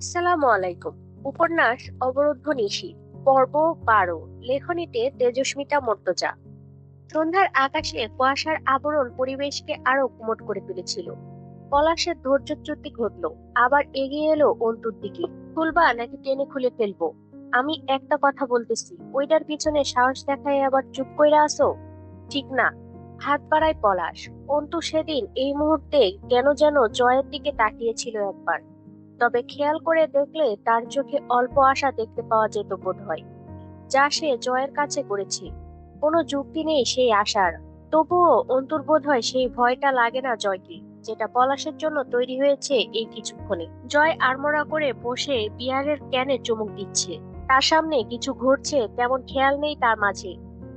আসসালামু আলাইকুম। উপন্যাস অবরুদ্ধ নিশি পর্ব বারো, লেখনীতে তেজস্মিতা মর্তজা। সন্ধ্যার আকাশে কুয়াশার আবরণ পরিবেশকে আরও কুমট করে তুলেছিল। পলাশের ধৈর্যচ্যুতি ঘটল, আবার এগিয়ে এলো অন্তুর দিকে। খুলবা নাকি টেনে খুলে ফেলব? আমি একটা কথা বলতেছি, ওইটার পিছনে সাহস দেখায় আবার চুপ কইরা আসো ঠিক না। হাত বাড়ায় পলাশ, অন্তু সেদিন এই মুহূর্তে কেন যেন জয়ের দিকে তাকিয়েছিল একবার। তবে খেয়াল করে দেখলে তার চোখে অল্প আশা দেখতে পাওয়া যেত বোধ হয় যা সে জয়ের কাছে করেছে। কোনো যুক্তি নেই সেই আশার। তবুও অন্তর বোধ হয় সেই ভয়টা লাগে না জয়কে, যেটা পলাশের জন্য তৈরি হয়েছে এই কিছুক্ষণে। জয় আড়মোড়া করে বসে বিয়ারের ক্যানে চুমুক দিচ্ছে। তার সামনে কিছু ঘটছে তেমন খেয়াল নেই তার মাঝে।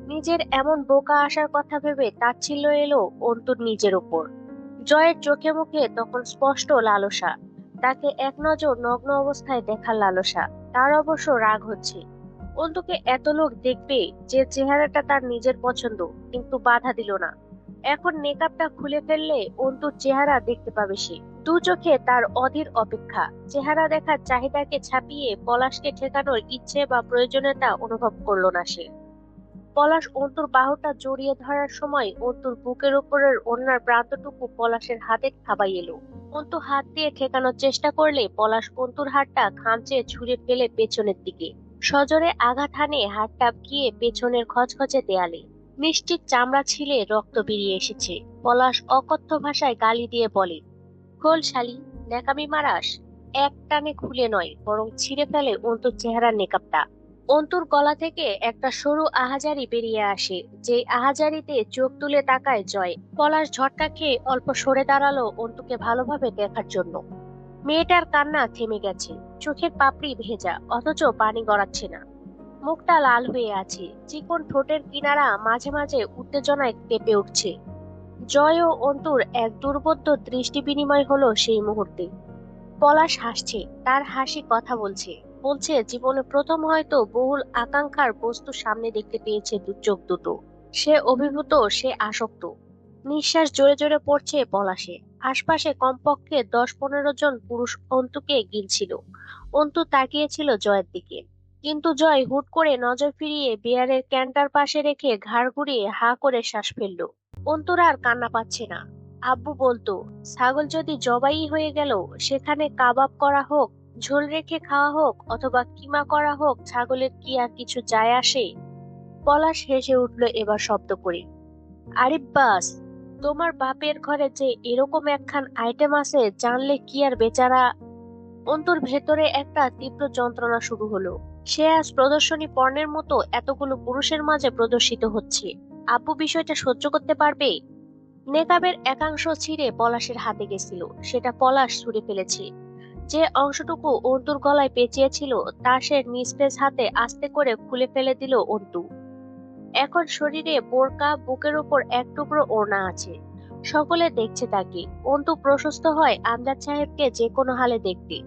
নিজের এমন বোকা আসার কথা ভেবে তাচ্ছিল্য এলো অন্তুর নিজের ওপর। জয়ের চোখে মুখে তখন স্পষ্ট লালসা। তাকে এক নজর নগ্ন অবস্থায় দেখার লালসা। তার অবশ্য রাগ হচ্ছে। অন্তুকে এত লোক দেখবে যে চেহারাটা তার নিজের পছন্দ, কিন্তু বাধা দিল না। এখন মেকআপটা খুলে ফেললে অন্তুর চেহারা দেখতে পাবে সে। দু চোখে তার অধীর অপেক্ষা। চেহারা দেখার চাহিদাকে ছাপিয়ে পলাশকে ঠেকানোর ইচ্ছে বা প্রয়োজনীয়তা অনুভব করল না সে। পলাশ অন্তুর বাহুটা জড়িয়ে ধরার সময় অন্তুর বুকের উপরের অন্যার প্রান্তটুকু পলাশের হাতে থাবাই এলো। অন্তু হাত দিয়ে ঠেকানোর চেষ্টা করলে পলাশ অন্তুর হাতটা খামচে ছুঁড়ে ফেলে পেছনের দিকে। সজোরে আঘাত হানে হাতটা গিয়ে পেছনের খচখচে দেয়ালে। মিষ্টির চামড়া ছিলে রক্ত বেরিয়ে এসেছে। পলাশ অকথ্য ভাষায় গালি দিয়ে বলে খোল শালি, ন্যাকামি মারাস। এক টানে খুলে নয়, বরং ছিঁড়ে ফেলে অন্তুর চেহারার নেকাপটা। অন্তুর গলা থেকে একটা সরু আহাজারি বেরিয়ে আসে, যে আহাজারিতে চোখ তুলে তাকায় জয়। পলাশ ঝটকা খেয়ে অল্প সরে দাঁড়াল অন্তুকে ভালোভাবে দেখার জন্য। মেয়েটার কান্না থেমে গেছে, চোখের পাপড়ি ভেজা, অথচ পানি গড়াচ্ছে না। মুখটা লাল হয়ে আছে, চিকন ঠোঁটের কিনারা মাঝে মাঝে উত্তেজনায় কেঁপে উঠছে। জয় ও অন্তুর এক দুর্বোধ্য দৃষ্টি বিনিময় হলো সেই মুহূর্তে। পলাশ হাসছে, তার হাসি কথা বলছে। বলছে, জীবনে প্রথম হয়তো বহুল আকাঙ্ক্ষার বস্তু সামনে দেখতে পেয়েছে দু চোখ দুটো। সে অভিভূত, সে আসক্ত। নিঃশ্বাস জোরে জোরে পড়ছে পলাশে। আশপাশে কমপক্ষে দশ পনেরো জন পুরুষ অন্তুকে গিলছিল। অন্তু তাকিয়েছিল জয়ের দিকে। কিন্তু জয় হুট করে নজর ফিরিয়ে বিয়ারের ক্যান্টার পাশে রেখে ঘাড় ঘুরিয়ে হা করে শ্বাস ফেলল। অন্তুর আর কান্না পাচ্ছে না। আব্বু বলতো, ছাগল যদি জবাই হয়ে গেল, সেখানে কাবাব করা হোক ঝোল রেখে খাওয়া হোক অথবা কিমা করা হোক, ছাগলের কি আর কিছু যায় আসে? পলাশ হেসে উঠল এবার শব্দ করে। আরিব্বাস তোমার বাপের ঘরে যে এরকম একখান আইটেম আছে, জানলে কি আর বেচারা? অন্তর ভেতরে একটা তীব্র যন্ত্রণা শুরু হলো। সে আজ প্রদর্শনী পর্ণের মতো এতগুলো পুরুষের মাঝে প্রদর্শিত হচ্ছে। আব্বু বিষয়টা সহ্য করতে পারবে? নেকাবের একাংশ ছিঁড়ে পলাশের হাতে গেছিল। সেটা পলাশ ছুঁড়ে ফেলেছে। যে অংশটুকু অন্তুর গলায় পেঁচিয়েছিল, তা সে নিস্তেজ হাতে আস্তে করে খুলে ফেলে দিল অন্তু। এখন শরীরে বোরকা, বুকের উপর এক টুকরো ওড়না আছে। সকলে দেখছে তাকে। অন্তু প্রশস্ত হয় আমজাদ সাহেবকে যে কোনো হালে দেখতে।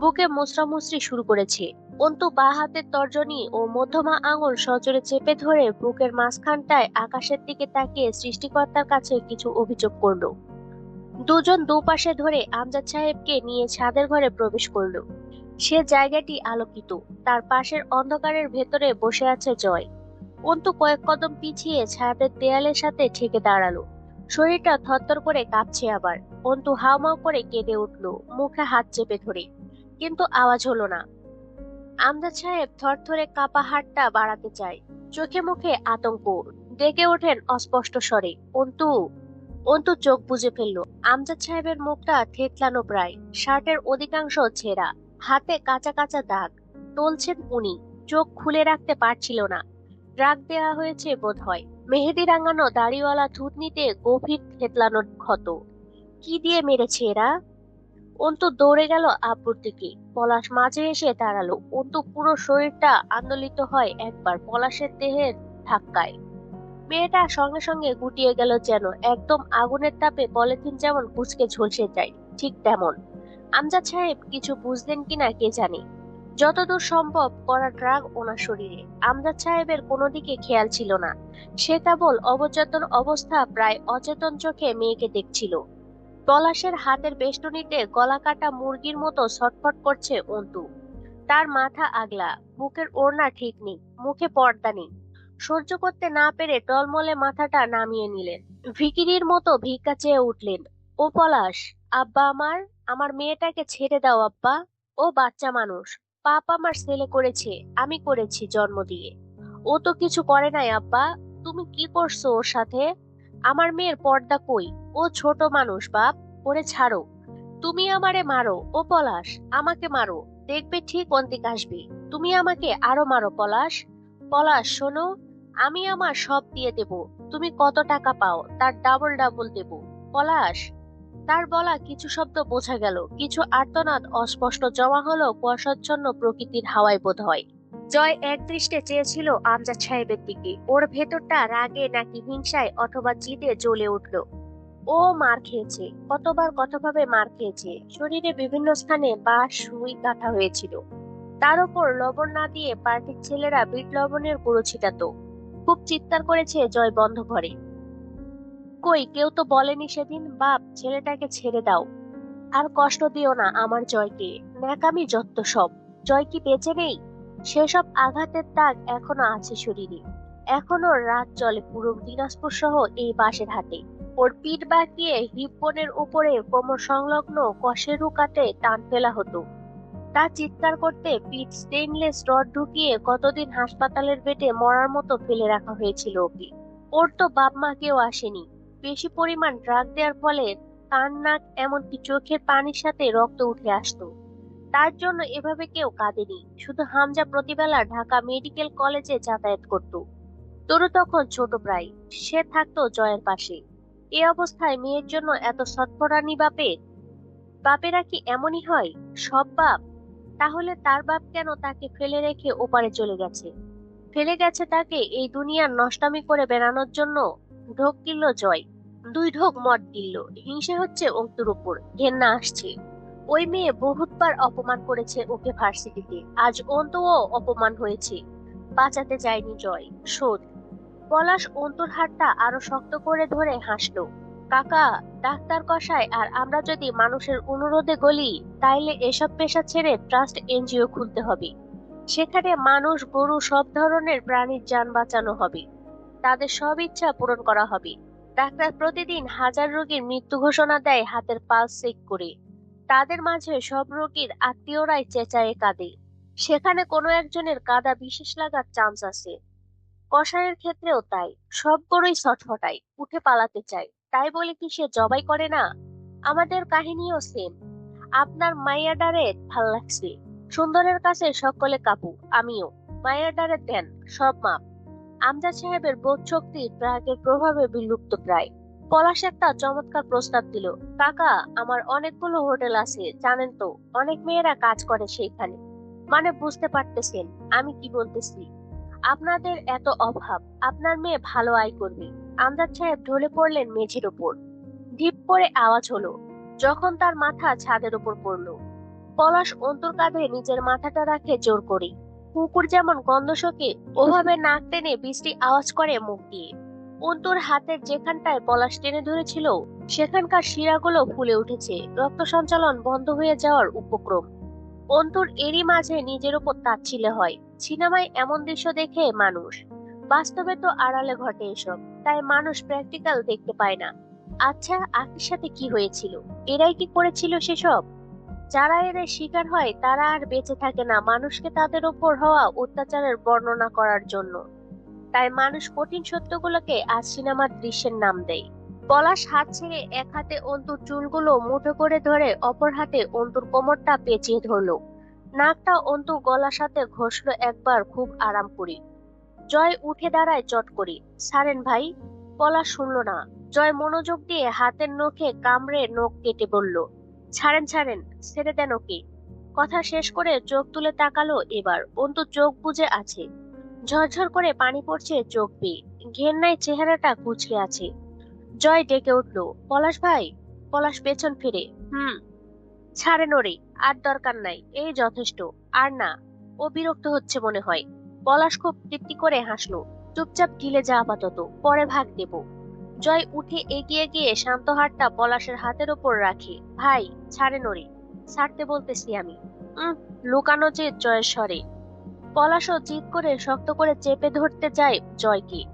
বুকে মুচড়ামুচড়ি শুরু করেছে। অন্তু বা হাতের তর্জনী ও মধ্যমা আঙুল সজোরে চেপে ধরে বুকের মাঝখানটায় আকাশের দিকে তাকিয়ে সৃষ্টিকর্তার কাছে কিছু অভিযোগ করল। দুজন দুপাশে ধরে আমজাদ সাহেবকে নিয়ে ছাদের ঘরে প্রবেশ করল। সে জায়গাটি আলোকিত, তার পাশের অন্ধকারের ভেতরে বসে আছে জয়। অন্তু কয়েক কদম পিছিয়ে ছাদের দেয়ালের সাথে ঠেকে দাঁড়াল। শরীরটা থরথর করে কাঁপছে আবার। অন্তু হাওমাও করে কেঁদে উঠল, মুখে হাত চেপে ধরে। কিন্তু আওয়াজ হলো না। আমজাদ সাহেব থরথরে কাপা হাতটা বাড়াতে চায়। চোখে মুখে আতঙ্ক। ডেকে ওঠেন অস্পষ্ট স্বরে, অন্তু অন্তু চোখ বুঝে ফেলল। আমজাদ সাহেবের মুখটা থেতলানো প্রায়। শার্টের অধিকাংশ ছেঁড়া। হাতে কাঁচা কাঁচা দাগ। টলছেন উনি। চোখ খুলে রাখতে পারছিল না। রাগ দেওয়া হয়েছে বোধ হয় মেহেদি রাঙানো দাড়িওয়ালা থুতনিতে গভীর থেতলানোর ক্ষত। কি দিয়ে মেরেছে এরা? অন্তু দৌড়ে গেল আব্বুর দিকে। পলাশ মাঝে এসে দাঁড়াল। অন্তু পুরো শরীরটা আন্দোলিত হয় একবার পলাশের দেহের ধাক্কায়। মেয়েটা সঙ্গে সঙ্গে গুটিয়ে গেল যেন একদম আগুনের তাপে পলিথিন যেমন কুচকে ঝলসে যায়, ঠিক তেমন। আমজাদ সাহেব কিছু বুঝলেন কিনা কে জানে। যতদূর সম্ভব করা ড্রাগ ওনার শরীরে। আমজাদ সাহেবের কোনো দিকে খেয়াল ছিল না। সে কেবল অবচেতন অবস্থা প্রায় অচেতন চোখে মেয়েকে দেখছিল। পলাশের হাতের বেষ্টনীতে গলা কাটা মুরগির মতো ছটফট করছে অন্তু। তার মাথা আগলা বুকের ওড়না ঠিক নেই, মুখে পর্দা নেই। সহ্য করতে না পেরে টলমলে মাথাটা নামিয়ে নিলেন। ভিকিরির মতো ভিক্ষা চেয়ে উঠলেন, ও পলাশ, আব্বা আমার আমার মেয়েটাকে ছেড়ে দাও আব্বা। ও বাচ্চা মানুষ, পাপ আমার ছেলে করেছে, আমি করেছি জন্ম দিয়ে। ও তো কিছু করে নাই আব্বা, তুমি কি করছ ওর সাথে? আমার মেয়ের পর্দা কই? ও ছোট মানুষ, বাপ, ওরে ছাড়ো। তুমি আমারে মারো, ও পলাশ, আমাকে মারো। দেখবে ঠিক অন্তিক আসবে। তুমি আমাকে আরও মারো, পলাশ। পলাশ, শোনো আমি আমার সব দিয়ে দেব। তুমি কত টাকা পাও, তার ডাবল ডাবল দেব। পলাশ, তার বলা কিছু শব্দ বোঝা গেল। কিছু আর্তনাদ অস্পষ্ট জমা হলো কুয়াশাচ্ছন্ন প্রকৃতির হাওয়ায় বোধ হয়। জয় একদৃষ্টে চেয়েছিল আমজাদ সাহেবের দিকে। ওর ভেতরটা রাগে নাকি হিংসায় অথবা জিদে জ্বলে উঠল। ও মার খেয়েছে, কতবার কতভাবে মার খেয়েছে। শরীরে বিভিন্ন স্থানে বাঁশ, সুই, গাঁথা হয়েছিল। তার উপর লবণ না দিয়ে পার্টির ছেলেরা বিট লবণের গুঁড়ো ছিটাতো। খুব চিৎকার করেছে জয় বন্ধ ঘরে। কই, কেউ তো বলেনি সেদিন, বাপ, ছেলেটাকে ছেড়ে দাও। আর কষ্ট দিও না আমার জয়কে, ন্যাকামি যত্ত সব। জয় কি বেঁচে নেই? সেসব আঘাতের দাগ এখনও আছে শরীরে। এখনও রাত চলে পুরো দিনাজপুর সহ এই বাসের হাটে। ওর পিঠ বাঁকিয়ে হিপনের উপরে কোমর সংলগ্ন কষেরু কাটে টান ফেলা হতো। তা চিৎকার করতে পিঠ স্টেইনলেস রড ঢুকিয়ে কতদিন হাসপাতালের বেডে মরার মতো ফেলে রাখা হয়েছিল ওকে। ওর তো বাপ মা কেউ আসেনি। বেশি পরিমাণ ড্রাগ দেওয়ার ফলে কান, নাক, এমনকি চোখের পানির সাথে রক্ত উঠে আসতো। তার জন্য এভাবে কেউ কাঁদেনি, শুধু হামজা প্রতিবেলা ঢাকা মেডিকেল কলেজে যাতায়াত করত। তরু তখন ছোট প্রায়, সে থাকতো জয়ের পাশে। এ অবস্থায় মেয়ের জন্য এত সৎপরানি বাপের? বাপেরা কি এমনই হয়? সব বাপ তাহলে তার বাপ কেন তাকে ফেলে রেখে ওপারে চলে গেছে? ফেলে গেছে তাকে এই দুনিয়ার নষ্টামি করে বেড়ানোর জন্য? ঢোক কিনল জয়। দুই ঢোক মদ গিলল হিংসে হচ্ছে অন্তুর উপর। ঘেন্না আসছে। ওই মেয়ে বহুতবার অপমান করেছে ওকে ভার্সিটিতে। আজ অন্তুও অপমান হয়েছে। বাঁচাতে যায়নি জয়। শোধ। পলাশ অন্তুর হাতটা আরও শক্ত করে ধরে হাসলো। কাকা, ডাক্তার কষায় আর আমরা যদি মানুষের অনুরোধে গলি, তাইলে এসব পেশা ছেড়ে ট্রাস্ট এনজিও খুলতে হবে। সেখানে মানুষ, গরু, সব ধরনের প্রাণীর যান বাঁচানো হবে। তাদের সব ইচ্ছা পূরণ করা হবে। ডাক্তার প্রতিদিন হাজার রোগীর মৃত্যু ঘোষণা দেয় হাতের পালস চেক করে। তাদের মাঝে সব রোগীর আত্মীয়রাই চেঁচায়ে কাঁদে। সেখানে কোনো একজনের কাদা বিশেষ লাগার চান্স আছে। কষায়ের ক্ষেত্রেও তাই। সব গরুই ছটফটায়, উঠে পালাতে চায়। তাই বলে কি সে জবাই করে না? আমাদের কাহিনীও সেম আপনার মাইয়াডারে ভালো লাগছে। সুন্দরের কাছে সকলে কাপু আমিও। মাইয়াডারে দেন, সব মাপ। আমজাদ সাহেবের বোধ শক্তি ট্রাকের প্রভাবে বিলুপ্ত প্রায়। পলাশ একটা চমৎকার প্রস্তাব দিল, কাকা, আমার অনেকগুলো হোটেল আছে, জানেন তো, অনেক মেয়েরা কাজ করে সেইখানে। মানে বুঝতে পারতেছেন, আমি কি বলতেছি? আপনাদের এত অভাব, আপনার মেয়ে ভালো আয় করবে। আমজাদ সাহেব ঢলে পড়লেন মেঝের ওপর ঢিপ করে আওয়াজ হলো, যখন তার মাথা ছাদের উপর পড়ল। পলাশ অন্তর কাঁধে নিজের মাথাটা রাখে জোর করে কুকুর যেমন গন্ধ শোকে, ওভাবে নাক টেনে বৃষ্টি আওয়াজ করে মুখ দিয়ে। অন্তুর হাতের যেখানটায় পলাশ টেনে ধরেছিল, সেখানকার শিরাগুলো ফুলে উঠেছে। রক্ত সঞ্চালন বন্ধ হয়ে যাওয়ার উপক্রম। অন্তুর এরই মাঝে নিজের উপর তাচ্ছিলে হয়। সিনেমায় এমন দৃশ্য দেখে মানুষ বাস্তবে তো আড়ালে ঘটে এসব, তাই মানুষ প্র্যাকটিক্যাল দেখতে পায় না। আচ্ছা আখির সাথে কি হয়েছিল? এরাই কি করেছিল সেসব? যারা এদের শিকার হয়, তারা আর বেঁচে থাকে না। মানুষকে তাদের উপর হওয়া অত্যাচারের বর্ণনা করার জন্য। তাই মানুষ কঠিন সত্যগুলোকে আজ সিনেমার দৃশ্যের নাম দেয়। পলাশ হাত ছেড়ে এক হাতে অন্তুর চুলগুলো মুঠো করে ধরে অপর হাতে অন্তুর কোমরটা পেঁচিয়ে ধরলো। নাকটা অন্তুর গলার সাথে ঘষলো একবার খুব আরাম করে জয় উঠে দাঁড়ায় চট করে। সারেন ভাই, পলাশ শুনল না। জয় মনোযোগ দিয়ে হাতের নখে কামড়ে নখ কেটে বলল, ছাড়েন ছাড়েন, ছেড়ে দেন ওকে। কথা শেষ করে চোখ তুলে তাকালো এবার। অন্তু চোখ বুজে আছে। ঝরঝর করে পানি পড়ছে চোখ বেয়ে ঘেন্নায় চেহারাটা কুচকে আছে। জয় ডেকে উঠল, পলাশ ভাই, পলাশ পেছন ফিরে। হুম, ছাড়েন ওরে, আর দরকার নাই, এই যথেষ্ট। আর না, ও বিরক্ত হচ্ছে মনে হয়। পলাশ খুব তৃপ্তি করে হাসলো। চুপচাপ গিলে যা আপাতত, পরে ভাগ দেব। জয় উঠে এগিয়ে গিয়ে শান্ত হাতটা পলাশের হাতের ওপর রাখে। ভাই, ছাড়ে নড়ে। ছাড়তে বলতেছি আমি। উম, লুকানো যে জয়ের স্বরে। পলাশও জিদ করে শক্ত করে চেপে ধরতে যায় জয়কে।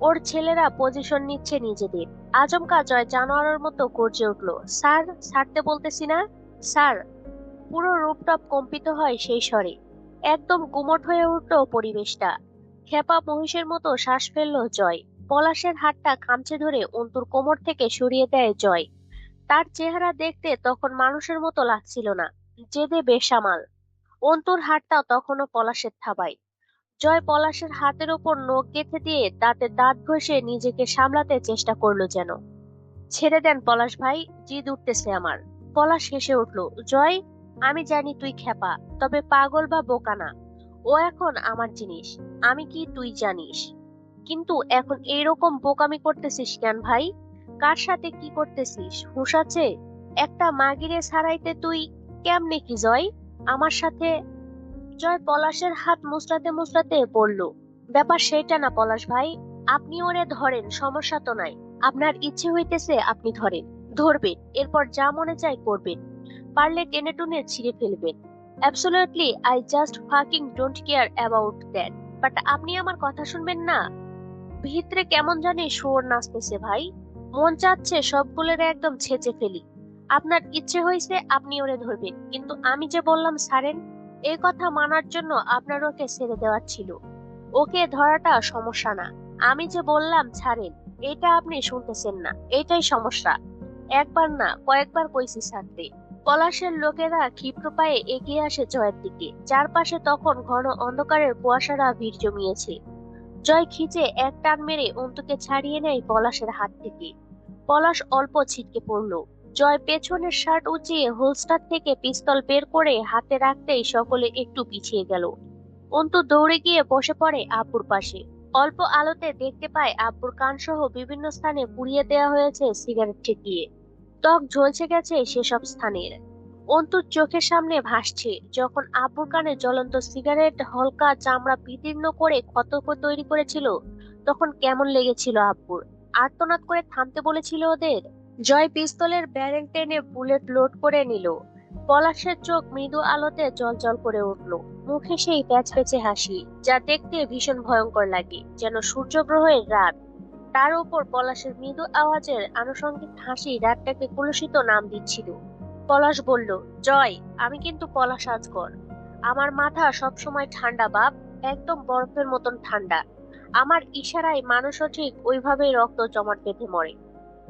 ওর ছেলেরা পজিশন নিচ্ছে নিজেদের। আজমকা জয় জানোয়ারের মতো গর্জে উঠল, স্যার, ছাড়তে বলতেছি না? স্যার। পুরো রূপটপ কম্পিত হয় সেই স্বরে। একদম গুমট হয়ে উঠল পরিবেশটা। খেপা মহিষের মতো শ্বাস ফেলল জয়। পলাশের হাতটা খামচে ধরে অন্তুর কোমর থেকে সরিয়ে দেয় জয়। তার চেহারা দেখতে তখন মানুষের মতো লাগছিল না, জেদে বেসামাল। অন্তুর হাতটা তখনও পলাশের থাবায়। জয় পলাশের হাতের ওপর নখ গেঁথে দিয়ে দাঁতে দাঁত ঘষে নিজেকে সামলাতে চেষ্টা করল যেন। ছেড়ে দেন পলাশ ভাই, জিদ উঠতেছে আমার। পলাশ হেসে উঠল, জয় আমি জানি তুই খেপা, তবে পাগল বা বোকা না। ও এখন আমার জিনিস, আমি কি তুই জানিস? কিন্তু এখন এইরকম বোকামি করতেছিস কেন ভাই? কার সাথে কি করতেছিস? হুঁশ আছে? একটা মাগিরে ছাড়াইতে তুই কেমনে কি জয়? আমার সাথে জয় পলাশের হাত মুচড়াতে মুচড়াতে বলল ব্যাপার সেটা না পলাশ ভাই, আপনি ওরে ধরেন, সমস্যা তো নাই। আপনার ইচ্ছে হইতেছে আপনি ধরেন। ধরবেন, এরপর যা মনে চায় করবেন। পারলে টেনে টুনে ছিঁড়ে ফেলবেন absolutely I just fucking don't care about that but আপনি আমার কথা শুনবেন না? ভিতরে কেমন জানি সুর নাচতেছে ভাই। মন চাচ্ছে সবগুলোর একদম ছেঁচে ফেলি। আপনার ইচ্ছে হয়েছে আপনি ওরে ধরবেন, কিন্তু আমি যে বললাম সারেন এই কথা মানার জন্য আপনার ওকে ছেড়ে দেওয়ার ছিল। ওকে ধরাটা সমস্যা না। আমি যে বললাম ছাড়েন এটা আপনি শুনতেছেন না। এটাই সমস্যা। একবার না, কয়েকবার কইছি ছাড়তে পলাশের লোকেরা ক্ষিপ্র পায়ে এগিয়ে আসে জয়ের দিকে। চারপাশে তখন ঘন অন্ধকারের কুয়াশারা ভিড় জমিয়েছে। জয় খিচে এক টান মেরে অন্তুকে ছাড়িয়ে নেয় পলাশের হাত থেকে। পলাশ অল্প ছিটকে পড়ল। জয় পেছনের শার্ট উঁচিয়ে হোলস্টার থেকে পিস্তল বের করে হাতে রাখতেই সকলে একটু পিছিয়ে গেল। অন্তু দৌড়ে গিয়ে বসে পড়ে আব্বুর পাশে। অল্প আলোতে দেখতে পায় আব্বুর কানসহ বিভিন্ন স্থানে পুড়িয়ে দেওয়া হয়েছে সিগারেট ঠেকিয়ে ত্বক ঝলসে গেছে সেসব স্থানের। অন্তুর চোখের সামনে ভাসছে। যখন আব্বুর কানে জ্বলন্ত সিগারেট, হলকা চামড়া বিদীর্ণ করে ক্ষত তৈরি করেছিল, তখন কেমন লেগেছিল আব্বুর? আর্তনাদ করে থামতে বলেছিল ওদের। জয় পিস্তলের ব্যারেল টেনে বুলেট লোড করে নিল। পলাশের চোখ মৃদু আলোতে জল করে উঠল। মুখে সেই প্যাচপেচে হাসি, যা দেখতে ভীষণ ভয়ঙ্কর লাগে, যেন সূর্যগ্রহের রাত। তার উপর পলাশের মৃদু আওয়াজের আনুষঙ্গিক হাসি রাতটাকে কলুষিত নাম দিচ্ছিল। পলাশ বলল, জয়, আমি কিন্তু পলাশ আজগর। আমার মাথা সবসময় ঠান্ডা, বাপ, একদম বরফের মতন ঠান্ডা। আমার ইশারায় মানুষও ঠিক ওইভাবেই রক্ত জমাট বেঁধে মরে।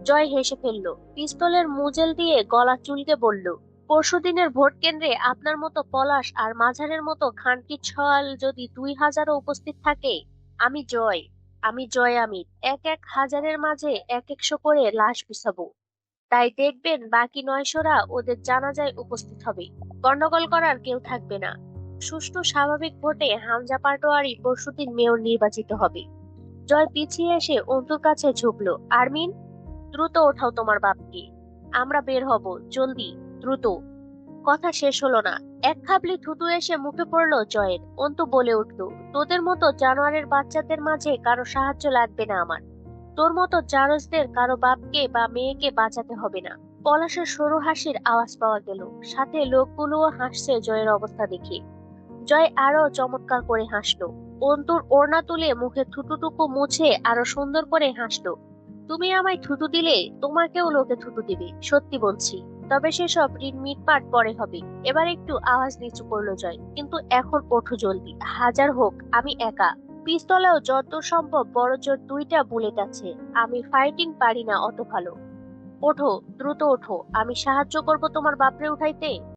জয় হেসে ফেলল, পিস্তলের মুজেল দিয়ে গলা চুলকে বলল, পরশুদিনের ভোট কেন্দ্রে আপনার মতো পলাশ আর মাঝারের মতো খানকি ছল যদি দুই হাজারও উপস্থিত থাকে, আমি জয়। আমি জয় আমির এক এক হাজারের মাঝে এক একশো করে লাশ বিছাবো। তাই দেখবেন বাকি নয়শোরা ওদের জানাজায় উপস্থিত হবে। গন্ডগোল করার কেউ থাকবে না। সুষ্ঠু স্বাভাবিক ভোটে হামজা পাটোয়ারি পরশুদিন মেয়র নির্বাচিত হবে। জয় পিছিয়ে এসে অন্তুর কাছে ঝুঁকলো, আরমিন, দ্রুত ওঠাও তোমার বাপকে। আমরা বের হব, জলদি, দ্রুত। কথা শেষ হলো না। এক খাবলি থুতু এসে মুখে পড়ল জয়ের। অন্তু বলে উঠল, তোদের মতো জানোয়ারের বাচ্চাদের মাঝে কারও সাহায্য লাগবে না আমার। তোর মতো জারজদের কারও বাপকে বা মেয়েকে বাঁচাতে হবে না। পলাশের সরু হাসির আওয়াজ পাওয়া গেল। সাথে লোকগুলোও হাসছে জয়ের অবস্থা দেখে। জয় আরও চমৎকার করে হাসলো। অন্তুর ওড়না তুলে মুখে থুতুটুকু মুছে আরও সুন্দর করে হাসলো। তুমি আমায় থুতু দিলে, তোমাকেও লোকে থুতু দিবে, সত্যি বলছি। তবে সেসব ঋণ মিটপাট পরে হবে। এবার একটু আওয়াজ নিচু করল জয়, কিন্তু এখন ওঠো জলদি। হাজার হোক, আমি একা। পিস্তলেও যত সম্ভব বড় জোর দুইটা বুলেট আছে। আমি ফাইটিং পারি না অত ভালো। ওঠো, দ্রুত ওঠো। আমি সাহায্য করব তোমার বাপরে উঠাইতে?